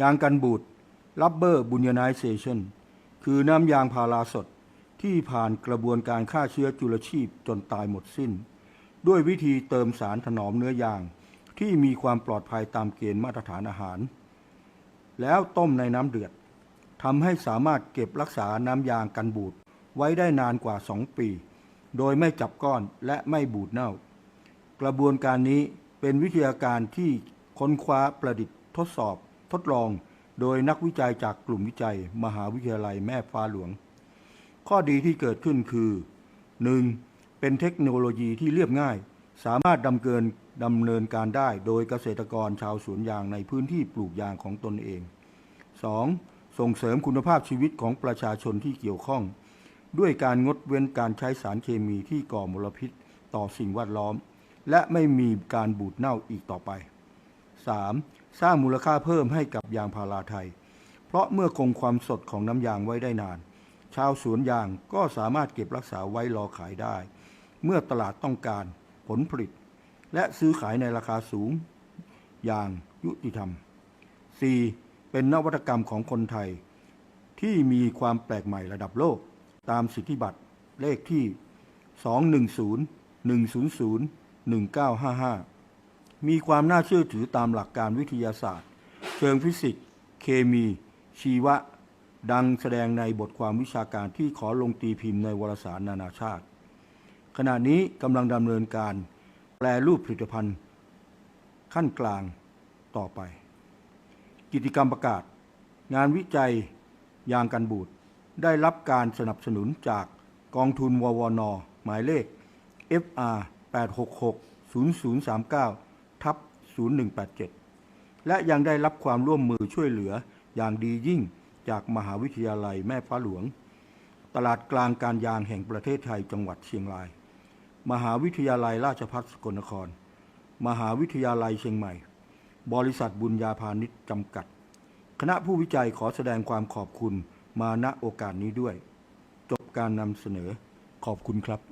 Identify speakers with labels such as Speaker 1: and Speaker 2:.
Speaker 1: ยางกันบูด Rubber Bunionization คือน้ำยางพาราสดที่ผ่านกระบวนการฆ่าเชื้อจุลชีพจนตายหมดสิ้น ด้วยวิธีเติมสารถนอมเนื้อยางที่มีความปลอดภัยตามเกณฑ์มาตรฐานอาหาร แล้วต้มในน้ำเดือดทำให้สามารถเก็บรักษาน้ำยางกันบูดไว้ได้นานกว่า 2 ปี โดยไม่จับก้อนและไม่บูดเน่า กระบวนการนี้เป็นวิทยาการที่ค้นคว้าประดิษฐ์ทดสอบ ทดลองโดยนักวิจัยจากกลุ่มวิจัย มหาวิทยาลัยแม่ฟ้าหลวง ข้อดีที่เกิดขึ้นคือ 1. เป็นเทคโนโลยีที่เรียบง่าย สามารถดำเกินดำเนินการได้โดยเกษตรกรชาวสวนยางในพื้นที่ปลูกยางของตนเอง 2. ส่งเสริมคุณภาพชีวิตของประชาชนที่เกี่ยวข้อง ด้วยการงดเว้นการใช้สารเคมีที่ก่อมลพิษต่อสิ่งแวดล้อม และไม่มีการบูดเน่าอีกต่อไป 3. สร้างมูลค่าเพิ่มให้กับยางพาราไทย เพราะเมื่อคงความสดของน้ำยางไว้ได้นาน ชาวสวนยางก็สามารถเก็บรักษาไว้รอขายได้ เมื่อตลาดต้องการผลผลิต และซื้อขายในราคาสูงอย่างยุติธรรม 4. เป็นนวัตกรรมของคนไทย ที่มีความแปลกใหม่ระดับโลก ตามสิทธิบัตรเลขที่ 210 100 1955 มีความน่าเชื่อถือตามหลักการวิทยาศาสตร์ เชิงฟิสิกส์ เคมี ชีวะ ดังแสดงในบทความวิชาการที่ขอลงตีพิมพ์ในวารสารนานาชาติ ขณะนี้กำลังดำเนินการแปลรูปผลิตภัณฑ์ ขั้นกลางต่อไป กิจกรรมประกาศ งานวิจัยยางกันบูดได้รับการสนับสนุนจากกองทุนววน หมายเลข FR 866 0039 ทับ0187 และยังได้รับความร่วมมือช่วยเหลืออย่างดียิ่งจากมหาวิทยาลัยแม่ฟ้าหลวง ตลาดกลางการยางแห่งประเทศไทยจังหวัดเชียงราย มหาวิทยาลัยราชภัฏสกลนคร มหาวิทยาลัยเชียงใหม่ บริษัทบุญญาพาณิชย์จำกัด คณะผู้วิจัยขอแสดงความขอบคุณมาณโอกาสนี้ด้วย จบการนำเสนอขอบคุณครับ